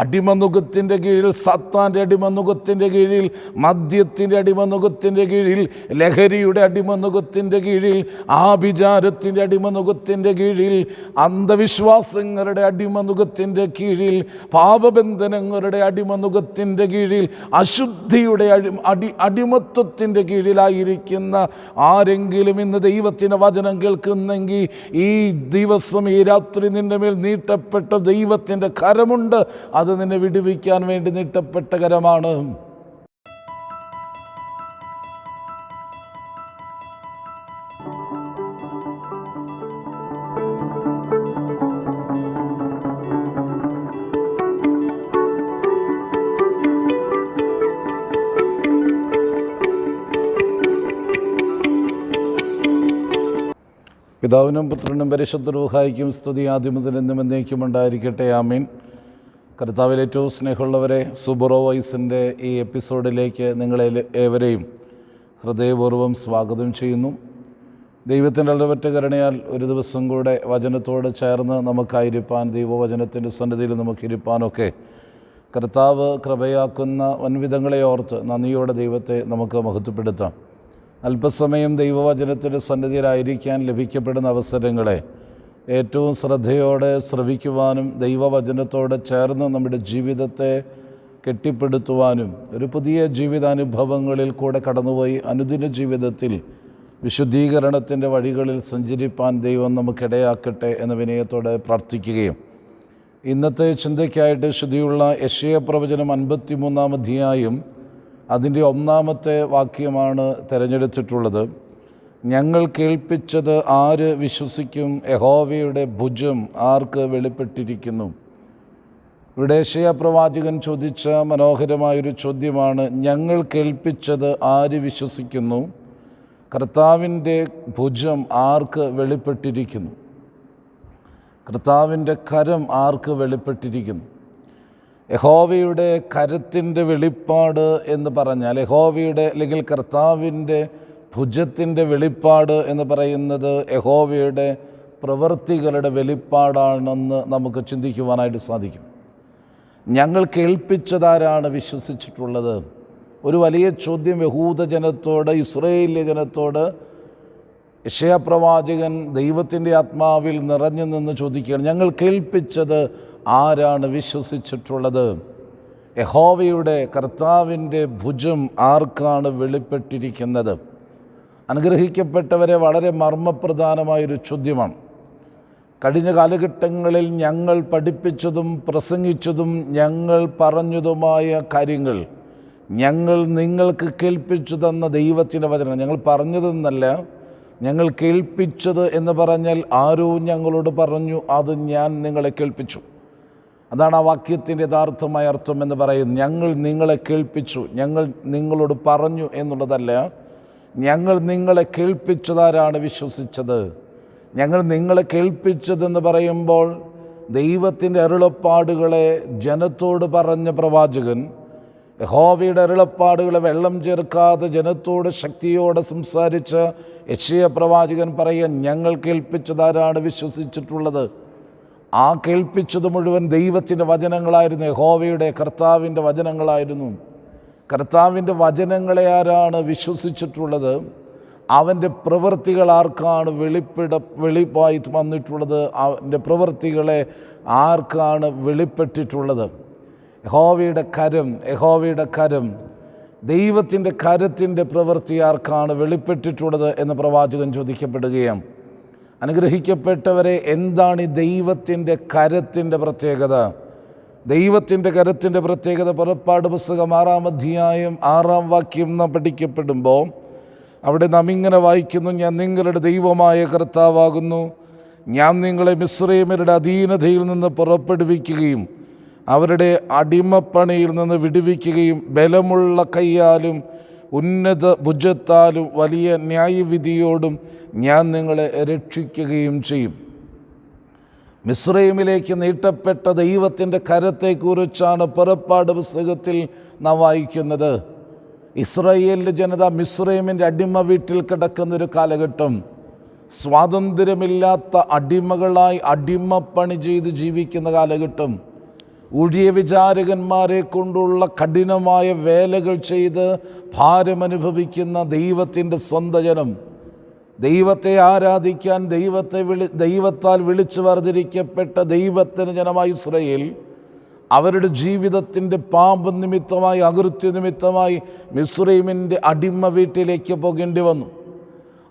അടിമനുഖത്തിന്റെ കീഴിൽ സത്താന്റെ അടിമനുഖത്തിന്റെ കീഴിൽ മദ്യത്തിന്റെ അടിമനുഖത്തിന്റെ കീഴിൽ ലഹരിയുടെ അടിമനുഖത്തിന്റെ കീഴിൽ ആഭിചാരത്തിന്റെ അടിമനുഖത്തിന്റെ കീഴിൽ അന്ധവിശ്വാസങ്ങളുടെ അടിമനുഖത്തിന്റെ കീഴിൽ പാപബന്ധനങ്ങളുടെ അടിമനുഖത്തിന്റെ കീഴിൽ അശുദ്ധിയുടെ അടി അടി അടിമത്വത്തിന്റെ കീഴിലായിരിക്കുന്ന ആരെങ്കിലും ഇന്ന് ദൈവത്തിന്റെ വചനം കേൾക്കുന്നെങ്കിൽ ഈ ദിവസം ഈ രാത്രി നിന്റെ മേൽ നീട്ടപ്പെട്ട ദൈവത്തിന്റെ കരമുണ്ട്. അത് നിന്നെ വിടുവിക്കാൻ വേണ്ടി നീട്ടപ്പെട്ട കരമാണ്. പിതാവിനും പുത്രനും പരിശുദ്ധ രൂഹായിക്കും സ്തുതി ആദ്യം മുതൽ എന്നും എന്നേക്കും ഉണ്ടായിരിക്കട്ടെ ആമീൻ. കർത്താവിൽ ഏറ്റവും സ്നേഹമുള്ളവരെ സുബറോ വൈസിന്റെ ഈ എപ്പിസോഡിലേക്ക് നിങ്ങളെ ഏവരെയും ഹൃദയപൂർവം സ്വാഗതം ചെയ്യുന്നു. ദൈവത്തിന്റെ അളവറ്റ കരുണയാൽ ഒരു ദിവസം കൂടെ വചനത്തോട് ചേർന്ന് നമുക്കായിരിക്കാൻ ദൈവവചനത്തിന്റെ സന്നിധിയിൽ നമുക്കിരിപ്പാനൊക്കെ കർത്താവ് കൃപയാക്കുന്ന വൻവിധങ്ങളെ ഓർത്ത് നന്ദിയോടെ ദൈവത്തെ നമുക്ക് മഹത്വപ്പെടുത്താം. അല്പസമയം ദൈവവചനത്തിന്റെ സന്നിധിയിലായിരിക്കാൻ ലഭിക്കപ്പെടുന്ന അവസരങ്ങളെ ഏറ്റവും ശ്രദ്ധയോടെ ശ്രവിക്കുവാനും ദൈവവചനത്തോടെ ചേർന്ന് നമ്മുടെ ജീവിതത്തെ കെട്ടിപ്പടുത്തുവാനും ഒരു പുതിയ ജീവിതാനുഭവങ്ങളിൽ കൂടെ കടന്നുപോയി അനുദിന ജീവിതത്തിൽ വിശുദ്ധീകരണത്തിന്റെ വഴികളിൽ സഞ്ചരിപ്പാൻ ദൈവം നമുക്കിടയാക്കട്ടെ എന്ന വിനയത്തോടെ പ്രാർത്ഥിക്കുകയും. ഇന്നത്തെ ചിന്തയ്ക്കായിട്ട് ശുദ്ധിയുള്ള യശയ പ്രവചനം അൻപത്തി മൂന്നാം അധ്യായം അതിന്റെ ഒന്നാമത്തെ വാക്യമാണ് തിരഞ്ഞെടുത്തിട്ടുള്ളത്. ഞങ്ങൾ കേൾപ്പിച്ചത് ആര് വിശ്വസിക്കും? യഹോവയുടെ ഭുജം ആർക്ക് വെളിപ്പെട്ടിരിക്കുന്നു? വിടേശയ പ്രവാചകൻ ചോദിച്ച മനോഹരമായൊരു ചോദ്യമാണ് ഞങ്ങൾ കേൾപ്പിച്ചത് ആര് വിശ്വസിക്കുന്നു? കർത്താവിന്റെ ഭുജം ആർക്ക് വെളിപ്പെട്ടിരിക്കുന്നു? കർത്താവിന്റെ കരം ആർക്ക് വെളിപ്പെട്ടിരിക്കുന്നു? യഹോവയുടെ കരത്തിന്റെ വെളിപ്പാട് എന്ന് പറഞ്ഞാൽ യഹോവയുടെ അല്ലെങ്കിൽ കർത്താവിന്റെ ഭുജത്തിന്റെ വെളിപ്പാട് എന്ന് പറയുന്നത് യഹോവയുടെ പ്രവൃത്തികളുടെ വെളിപ്പാടാണെന്ന് നമുക്ക് ചിന്തിക്കുവാനായിട്ട് സാധിക്കും. ഞങ്ങൾ കേൾപ്പിച്ചതാരാണ് വിശ്വസിച്ചിട്ടുള്ളത്? ഒരു വലിയ ചോദ്യം യഹൂദ ജനത്തോട് ഇസ്രയേലിയ ജനത്തോട് ഇഷയപ്രവാചകൻ ദൈവത്തിന്റെ ആത്മാവിൽ നിറഞ്ഞു നിന്ന് ചോദിക്കുകയാണ്. ഞങ്ങൾ കേൾപ്പിച്ചത് ആരാണ് വിശ്വസിച്ചിട്ടുള്ളത്? യഹോവയുടെ കർത്താവിന്റെ ഭുജം ആർക്കാണ് വെളിപ്പെട്ടിരിക്കുന്നത്? അനുഗ്രഹിക്കപ്പെട്ടവരെ വളരെ മർമ്മപ്രധാനമായൊരു ചോദ്യമാണ്. കഴിഞ്ഞ കാലഘട്ടങ്ങളിൽ ഞങ്ങൾ പഠിപ്പിച്ചതും പ്രസംഗിച്ചതും ഞങ്ങൾ പറഞ്ഞതുമായ കാര്യങ്ങൾ ഞങ്ങൾ നിങ്ങൾക്ക് കേൾപ്പിച്ചു തന്ന ദൈവത്തിന്റെ വചനം ഞങ്ങൾ പറഞ്ഞതെന്നല്ല ഞങ്ങൾ കേൾപ്പിച്ചത് എന്ന് പറഞ്ഞാൽ ആരോ ഞങ്ങളോട് പറഞ്ഞു അത് ഞാൻ നിങ്ങളെ കേൾപ്പിച്ചു. അതാണ് ആ വാക്യത്തിന്റെ യഥാർത്ഥമായ അർത്ഥം എന്ന് പറയുന്നത്. ഞങ്ങൾ നിങ്ങളെ കേൾപ്പിച്ചു ഞങ്ങൾ നിങ്ങളോട് പറഞ്ഞു എന്നുള്ളതല്ല ഞങ്ങൾ നിങ്ങളെ കേൾപ്പിച്ചതാരാണ് വിശ്വസിച്ചത്? ഞങ്ങൾ നിങ്ങളെ കേൾപ്പിച്ചതെന്ന് പറയുമ്പോൾ ദൈവത്തിന്റെ അരുളപ്പാടുകളെ ജനത്തോട് പറഞ്ഞ പ്രവാചകൻ യഹോവയുടെ അരുളപ്പാടുകളെ വെള്ളം ചേർക്കാതെ ജനത്തോട് ശക്തിയോടെ സംസാരിച്ച് യക്ഷയ പ്രവാചകൻ പറയാൻ ഞങ്ങൾ കേൾപ്പിച്ചതാരാണ് വിശ്വസിച്ചിട്ടുള്ളത്? ആ കേൾപ്പിച്ചത് മുഴുവൻ ദൈവത്തിന്റെ വചനങ്ങളായിരുന്നു യഹോവയുടെ കർത്താവിന്റെ വചനങ്ങളായിരുന്നു. കർത്താവിന്റെ വചനങ്ങളെ ആരാണ് വിശ്വസിച്ചിട്ടുള്ളത്? അവന്റെ പ്രവൃത്തികൾ ആർക്കാണ് വെളിപ്പെട വെളിപ്പായി വന്നിട്ടുള്ളത്? അവന്റെ പ്രവൃത്തികളെ ആർക്കാണ് വെളിപ്പെട്ടിട്ടുള്ളത്? യഹോവയുടെ കരം യഹോവയുടെ കരം. ദൈവത്തിന്റെ കരത്തിന്റെ പ്രവൃത്തി ആർക്കാണ് വെളിപ്പെട്ടിട്ടുള്ളത് എന്ന് പ്രവാചകൻ ചോദിക്കപ്പെടുകയാണ്. അനുഗ്രഹിക്കപ്പെട്ടവരെ എന്താണ് ഈ ദൈവത്തിന്റെ കരത്തിന്റെ പ്രത്യേകത? ദൈവത്തിന്റെ കരത്തിന്റെ പ്രത്യേകത പുറപ്പാട് പുസ്തകം ആറാം അധ്യായം ആറാം വാക്യം നാം പഠിക്കപ്പെടുമ്പോൾ അവിടെ നാം ഇങ്ങനെ വായിക്കുന്നു ഞാൻ നിങ്ങളുടെ ദൈവമായ കർത്താവാകുന്നു. ഞാൻ നിങ്ങളെ മിശ്രൈമരുടെ അധീനതയിൽ നിന്ന് പുറപ്പെടുവിക്കുകയും അവരുടെ അടിമപ്പണിയിൽ നിന്ന് വിടുവിക്കുകയും ബലമുള്ള കൈയാലും ഉന്നത ഭുജത്താലും വലിയ ന്യായവിധിയോടും ഞാൻ നിങ്ങളെ രക്ഷിക്കുകയും ചെയ്യും. മിശ്രൈമിലേക്ക് നീട്ടപ്പെട്ട ദൈവത്തിന്റെ കരത്തെക്കുറിച്ചാണ് പുറപ്പാട് പുസ്തകത്തിൽ നാം വായിക്കുന്നത്. ഇസ്രയേലിന്റെ ജനത മിശ്രൈമിന്റെ അടിമ വീട്ടിൽ കിടക്കുന്നൊരു കാലഘട്ടം. സ്വാതന്ത്ര്യമില്ലാത്ത അടിമകളായി അടിമപ്പണി ചെയ്ത് ജീവിക്കുന്ന കാലഘട്ടം. ഊഴിയ വിചാരകന്മാരെ കൊണ്ടുള്ള കഠിനമായ വേലകൾ ചെയ്ത് ഭാരമനുഭവിക്കുന്ന ദൈവത്തിന്റെ സ്വന്തം ജനം ദൈവത്തെ ആരാധിക്കാൻ ദൈവത്തെ വിളി ദൈവത്താൽ വിളിച്ചു വർദ്ധിരിക്കപ്പെട്ട ദൈവത്തിന് ജനമായി ഇസ്രയേൽ അവരുടെ ജീവിതത്തിന്റെ പാമ്പ് നിമിത്തമായി അകൃത്യ നിമിത്തമായി മിസ്രൈമിന്റെ അടിമ വീട്ടിലേക്ക് പോകേണ്ടി വന്നു.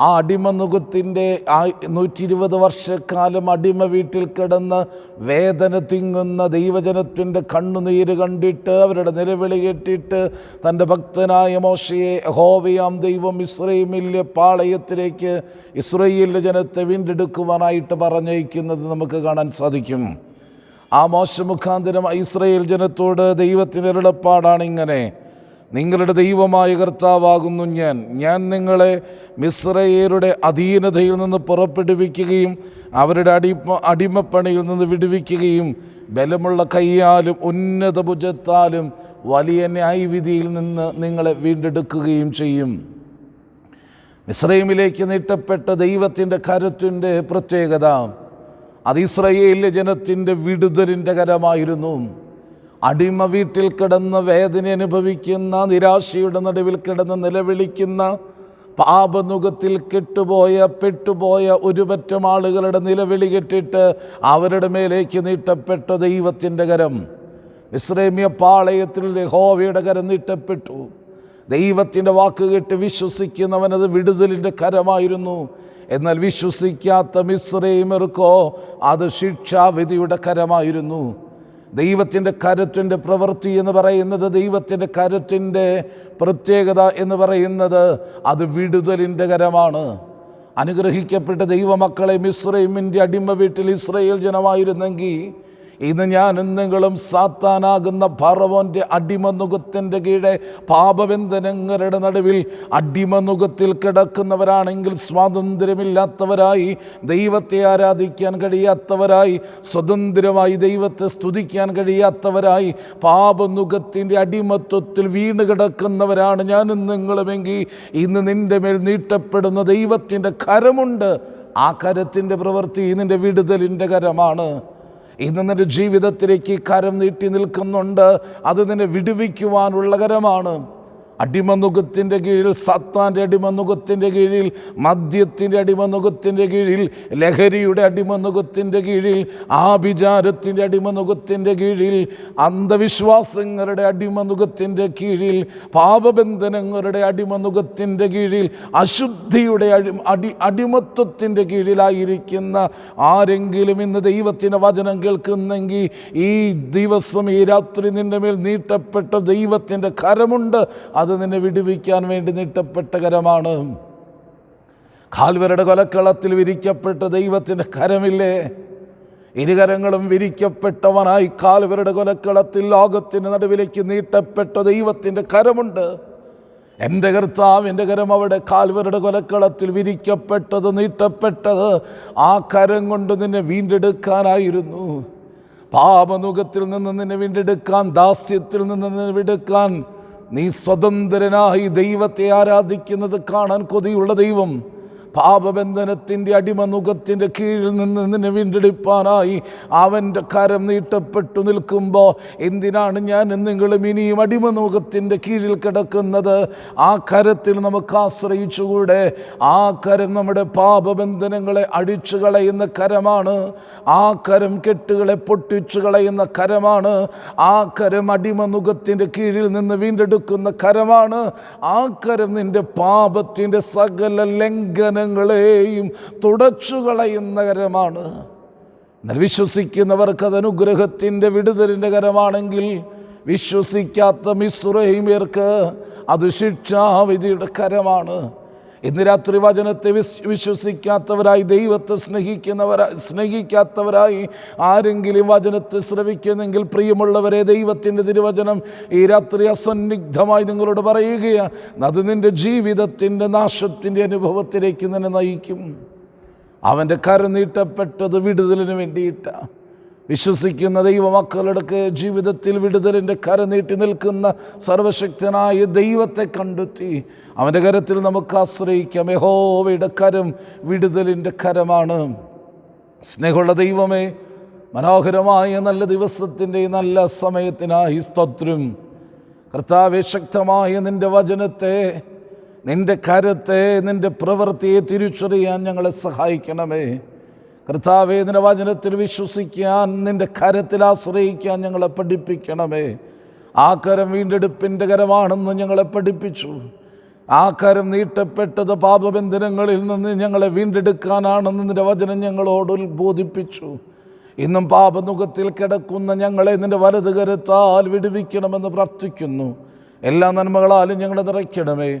ആ അടിമനുഖത്തിന്റെ ആ നൂറ്റി ഇരുപത് വർഷക്കാലം അടിമ വീട്ടിൽ കിടന്ന് വേദന തിങ്ങുന്ന ദൈവജനത്തിന്റെ കണ്ണുനീര് കണ്ടിട്ട് അവരുടെ നിലവിളി കേട്ടിട്ട് തന്റെ ഭക്തനായ മോശയെ ഹോവയാം ദൈവം ഇസ്രൈമിലെ പാളയത്തിലേക്ക് ഇസ്രയേലിലെ ജനത്തെ വീണ്ടെടുക്കുവാനായിട്ട് പറഞ്ഞയക്കുന്നത് നമുക്ക് കാണാൻ സാധിക്കും. ആ മോശ മുഖാന്തരം ഇസ്രയേൽ ജനത്തോട് ദൈവത്തിന്റെ ഇങ്ങനെ നിങ്ങളുടെ ദൈവമായ കർത്താവാകുന്നു ഞാൻ. ഞാൻ നിങ്ങളെ മിശ്രയേരുടെ അധീനതയിൽ നിന്ന് പുറപ്പെടുവിക്കുകയും അവരുടെ അടിമ അടിമപ്പണിയിൽ നിന്ന് വിടുവിക്കുകയും ബലമുള്ള കൈയാലും ഉന്നത ഭുജത്താലും വലിയ ന്യായവിധിയിൽ നിന്ന് നിങ്ങളെ വീണ്ടെടുക്കുകയും ചെയ്യും. മിശ്രൈമിലേക്ക് നീട്ടപ്പെട്ട ദൈവത്തിന്റെ കരുത്തിന്റെ പ്രത്യേകത അത് ഇസ്രയേലിലെ ജനത്തിന്റെ വിടുതലിന്റെ കരമായിരുന്നു. അടിമ വീട്ടിൽ കിടന്ന് വേദന അനുഭവിക്കുന്ന നിരാശയുടെ നടുവിൽ കിടന്ന് നിലവിളിക്കുന്ന പാപനുഖത്തിൽ കെട്ടുപോയ പെട്ടുപോയ ഒരുപറ്റം ആളുകളുടെ നിലവിളി കെട്ടിട്ട് അവരുടെ മേലേക്ക് നീട്ടപ്പെട്ട ദൈവത്തിന്റെ കരം. ഇസ്രേമിയ പാളയത്തിൽ യഹോവയുടെ കരം നീട്ടപ്പെട്ടു. ദൈവത്തിന്റെ വാക്ക് കേട്ട് വിശ്വസിക്കുന്നവനത് വിടുതലിന്റെ കരമായിരുന്നു. എന്നാൽ വിശ്വസിക്കാത്ത മിശ്രൈമർക്കോ അത് ശിക്ഷാവിധിയുടെ കരമായിരുന്നു. ദൈവത്തിന്റെ കരുത്തിന്റെ പ്രവൃത്തി എന്ന് പറയുന്നത് ദൈവത്തിന്റെ കരുത്തിന്റെ പ്രത്യേകത എന്ന് പറയുന്നത് അത് വിടുതലിന്റെ കരമാണ്. അനുഗ്രഹിക്കപ്പെട്ട ദൈവമക്കളെ മിശ്രൈമിന്റെ അടിമ വീട്ടിൽ ഇസ്രയേൽ ജനമായിരുന്നെങ്കിൽ ഇന്ന് ഞാൻ നിങ്ങളും സാത്താനാകുന്ന ഭറവോന്റെ അടിമനുഖത്തിന്റെ കീഴെ പാപബന്ധനങ്ങളുടെ നടുവിൽ അടിമനുഖത്തിൽ കിടക്കുന്നവരാണെങ്കിൽ സ്വാതന്ത്ര്യമില്ലാത്തവരായി ദൈവത്തെ ആരാധിക്കാൻ കഴിയാത്തവരായി സ്വതന്ത്രമായി ദൈവത്തെ സ്തുതിക്കാൻ കഴിയാത്തവരായി പാപനുഖത്തിന്റെ അടിമത്വത്തിൽ വീണ് കിടക്കുന്നവരാണ് ഞാനും നിങ്ങളുമെങ്കിൽ ഇന്ന് നിന്റെ മേൽ നീട്ടപ്പെടുന്ന ദൈവത്തിന്റെ കരമുണ്ട്. ആ കരത്തിന്റെ പ്രവൃത്തി നിന്റെ വിടുതലിന്റെ കരമാണ്. ഇന്ന് നിന്റെ ജീവിതത്തിലേക്ക് കരം നീട്ടി നിൽക്കുന്നുണ്ട്. അത് നിന്നെ വിടുവിക്കുവാനുള്ള കരമാണ്. അടിമനുഖത്തിന്റെ കീഴിൽ സത്താന്റെ അടിമനുഖത്തിന്റെ കീഴിൽ മദ്യത്തിന്റെ അടിമനുഖത്തിന്റെ കീഴിൽ ലഹരിയുടെ അടിമനുഖത്തിന്റെ കീഴിൽ ആഭിചാരത്തിന്റെ അടിമനുഖത്തിന്റെ കീഴിൽ അന്ധവിശ്വാസങ്ങളുടെ അടിമനുഖത്തിന്റെ കീഴിൽ പാപബന്ധനങ്ങളുടെ അടിമനുഖത്തിന്റെ കീഴിൽ അശുദ്ധിയുടെ അടി അടി അടിമത്വത്തിന്റെ കീഴിലായിരിക്കുന്ന ആരെങ്കിലും ഇന്ന് ദൈവത്തിന്റെ വചനം കേൾക്കുന്നെങ്കിൽ ഈ ദിവസം ഈ രാത്രി നിന്റെ മേൽ നീട്ടപ്പെട്ട ദൈവത്തിന്റെ കരമുണ്ട്. അത് നിന്നെ വിടുവിക്കാൻ വേണ്ടി നീട്ടപ്പെട്ട കരമാണ്. കാൽവരുടെ കൊലക്കളത്തിൽ വിരിക്കപ്പെട്ട ദൈവത്തിന്റെ കരമില്ലേ? ഇരുകരങ്ങളും വിരിക്കപ്പെട്ടവനായി കാൽവരുടെ കൊലക്കളത്തിൽ ലോകത്തിന് നടുവിലേക്ക് നീട്ടപ്പെട്ട ദൈവത്തിന്റെ കരമുണ്ട്. എന്റെ കർത്താവിന്റെ കരം അവിടെ കാൽവരുടെ കൊലക്കളത്തിൽ വിരിക്കപ്പെട്ടത് നീട്ടപ്പെട്ടത് ആ കരം കൊണ്ട് നിന്നെ വീണ്ടെടുക്കാനായിരുന്നു. പാപമുഖത്തിൽ നിന്ന് നിന്നെ വീണ്ടെടുക്കാൻ ദാസ്യത്തിൽ നിന്ന് നിന്നെ വീണ്ടെടുക്കാൻ നീ സ്വതന്ത്രനായി ദൈവത്തെ ആരാധിക്കുന്നത് കാണാൻ കൊതിയുള്ള ദൈവം. പാപബന്ധനത്തിന്റെ അടിമനുഖത്തിന്റെ കീഴിൽ നിന്ന് നിന്നെ വീണ്ടെടുപ്പാനായി അവന്റെ കരം നീട്ടപ്പെട്ടു നിൽക്കുമ്പോൾ എന്തിനാണ് ഞാൻ നിങ്ങളും ഇനിയും അടിമനുഖത്തിന്റെ കീഴിൽ കിടക്കുന്നത്? ആ കരത്തിൽ നമുക്ക് ആശ്രയിച്ചുകൂടെ? ആ കരം നമ്മുടെ പാപബന്ധനങ്ങളെ അടിച്ചു കളയുന്ന കരമാണ്. ആ കരം കെട്ടുകളെ പൊട്ടിച്ചു കളയുന്ന കരമാണ്. ആ കരം അടിമനുഖത്തിന്റെ കീഴിൽ നിന്ന് വീണ്ടെടുക്കുന്ന കരമാണ്. ആ കരം നിന്റെ പാപത്തിന്റെ സകല ലംഘനങ്ങളെയും തുടച്ചു കളയുന്ന കരമാണ് എന്നാൽ വിശ്വസിക്കുന്നവർക്ക് അത് അനുഗ്രഹത്തിന്റെ വിടുതലിന്റെ കരമാണെങ്കിൽ വിശ്വസിക്കാത്ത മിശ്രഹിമ്യർക്ക് അത് ശിക്ഷാവിധിയുടെ കരമാണ്. ഇന്ന് രാത്രി വചനത്തെ വിശ് വിശ്വസിക്കാത്തവരായി ദൈവത്തെ സ്നേഹിക്കുന്നവരായി സ്നേഹിക്കാത്തവരായി ആരെങ്കിലും വചനത്തെ ശ്രവിക്കുന്നെങ്കിൽ പ്രിയമുള്ളവരെ ദൈവത്തിന്റെ തിരുവചനം ഈ രാത്രി അസന്നിഗ്ധമായി നിങ്ങളോട് പറയുകയാണ് അത് നിന്റെ ജീവിതത്തിന്റെ നാശത്തിന്റെ അനുഭവത്തിലേക്ക് നിന്നെ നയിക്കും. അവന്റെ കരനീട്ടപ്പെട്ടത് വിടുതലിന് വേണ്ടിയിട്ടാണ് വിശ്വസിക്കുന്ന ദൈവമക്കളുടെ ജീവിതത്തിൽ വിടുതലിന്റെ കര നീട്ടി നിൽക്കുന്ന സർവശക്തനായ ദൈവത്തെ കണ്ടെത്തി. അവന്റെ കരത്തിൽ നമുക്ക് ആശ്രയിക്കാം. യഹോവയുടെ കരം വിടുതലിന്റെ കരമാണ്. സ്നേഹമുള്ള ദൈവമേ മനോഹരമായ നല്ല ദിവസത്തിന്റെ നല്ല സമയത്തിനായി സ്തോത്രം. കർത്താവെ ശക്തമായ നിന്റെ വചനത്തെ നിന്റെ കരത്തെ നിന്റെ പ്രവൃത്തിയെ തിരിച്ചറിയാൻ ഞങ്ങളെ സഹായിക്കണമേ. കർത്താവെ നിന്റെ വചനത്തിൽ വിശ്വസിക്കാൻ നിന്റെ കരത്തിൽ ആശ്രയിക്കാൻ ഞങ്ങളെ പഠിപ്പിക്കണമേ. ആ കരം വീണ്ടെടുപ്പിന്റെ കരമാണെന്ന് ഞങ്ങളെ പഠിപ്പിച്ചു. ആ കരം നീട്ടപ്പെട്ടത് പാപബന്ധനങ്ങളിൽ നിന്ന് ഞങ്ങളെ വീണ്ടെടുക്കാനാണെന്ന് നിന്റെ വചനം ഞങ്ങളോട് ബോധിപ്പിച്ചു ഇന്നും പാപമുഖത്തിൽ കിടക്കുന്ന ഞങ്ങളെ നിന്റെ വലത് കരത്താൽ വിടുവിക്കണമെന്ന് പ്രാർത്ഥിക്കുന്നു. എല്ലാ നന്മകളാലും ഞങ്ങളെ നിറയ്ക്കണമേ.